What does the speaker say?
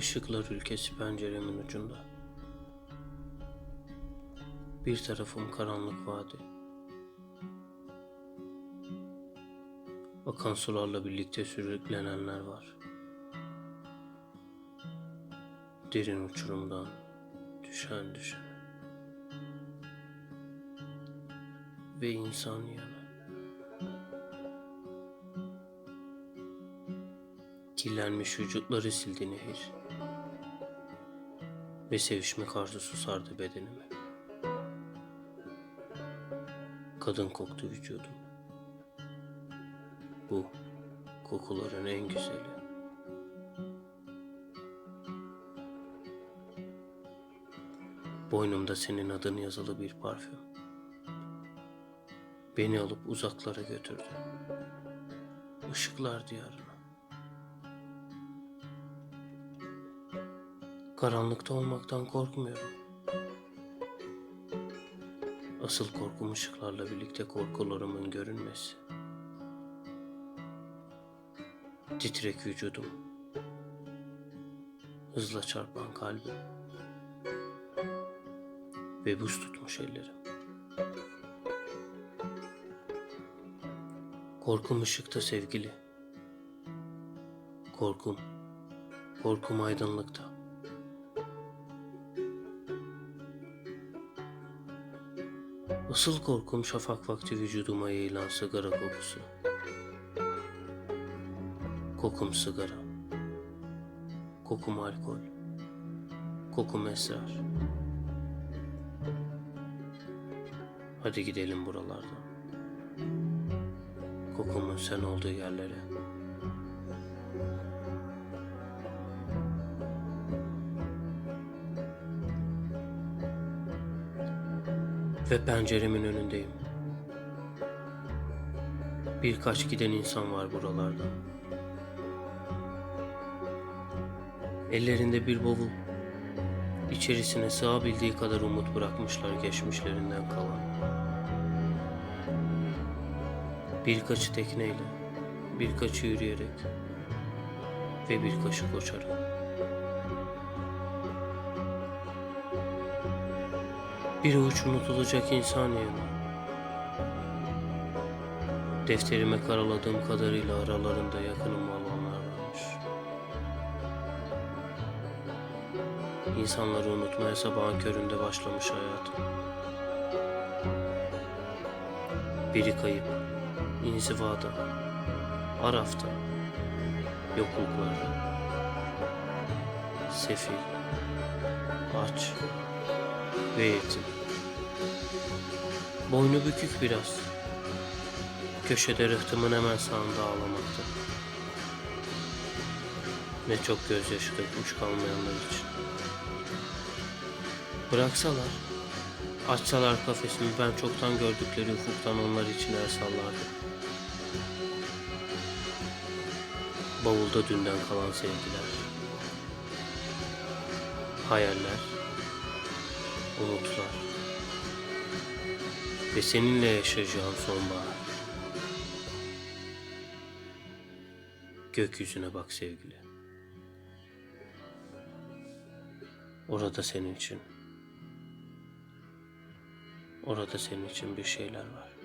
Işıklar ülkesi penceremin ucunda. Bir tarafım karanlık vadi. Akan sularla birlikte sürüklenenler var. Derin uçurumdan düşen düşen. Ve insan yanı. Kirlenmiş vücutları sildi nehir. Ve sevişmek arzusu sardı bedenimi. Kadın koktu vücudum. Bu kokuların en güzeli. Boynumda senin adın yazılı bir parfüm. Beni alıp uzaklara götürdü. Işıklar diyarına. Karanlıkta olmaktan korkmuyorum. Asıl korkum ışıklarla birlikte korkularımın görünmesi. Titrek vücudum. Hızla çarpan kalbim. Ve buz tutmuş ellerim. Korkum ışıkta sevgili. Korkum. Korkum aydınlıkta. Asıl korkum şafak vakti vücuduma yayılan sigara kokusu. Kokum sigara. Kokum alkol. Kokum esrar. Hadi gidelim buralardan. Kokumun sen olduğu yerlere. Ve penceremin önündeyim. Birkaç giden insan var buralarda. Ellerinde bir bavul. İçerisine sığabildiği kadar umut bırakmışlar geçmişlerinden kalan. Birkaçı tekneyle, birkaçı yürüyerek ve birkaçı koşarak. Bir uç unutulacak insan yemi. Defterime karaladığım kadarıyla aralarında yakınım olanlar varmış. İnsanları unutmaya sabahın köründe başlamış hayatım. Biri kayıp, inzivada, arafta, yokluklarda, sefil, aç ve yetim. Boynu bükük biraz. Köşede rıhtımın hemen sağında ağlamakta. Ne çok gözyaşı dökmüş kalmayanlar için. Bıraksalar, açsalar kafesini ben çoktan gördükleri ufuktan onlar için el sallardım. Bavulda dünden kalan sevgiler. Hayaller, umutlar ve seninle yaşayacağım sonbahar. Gökyüzüne bak sevgili. Orada senin için. Orada senin için bir şeyler var.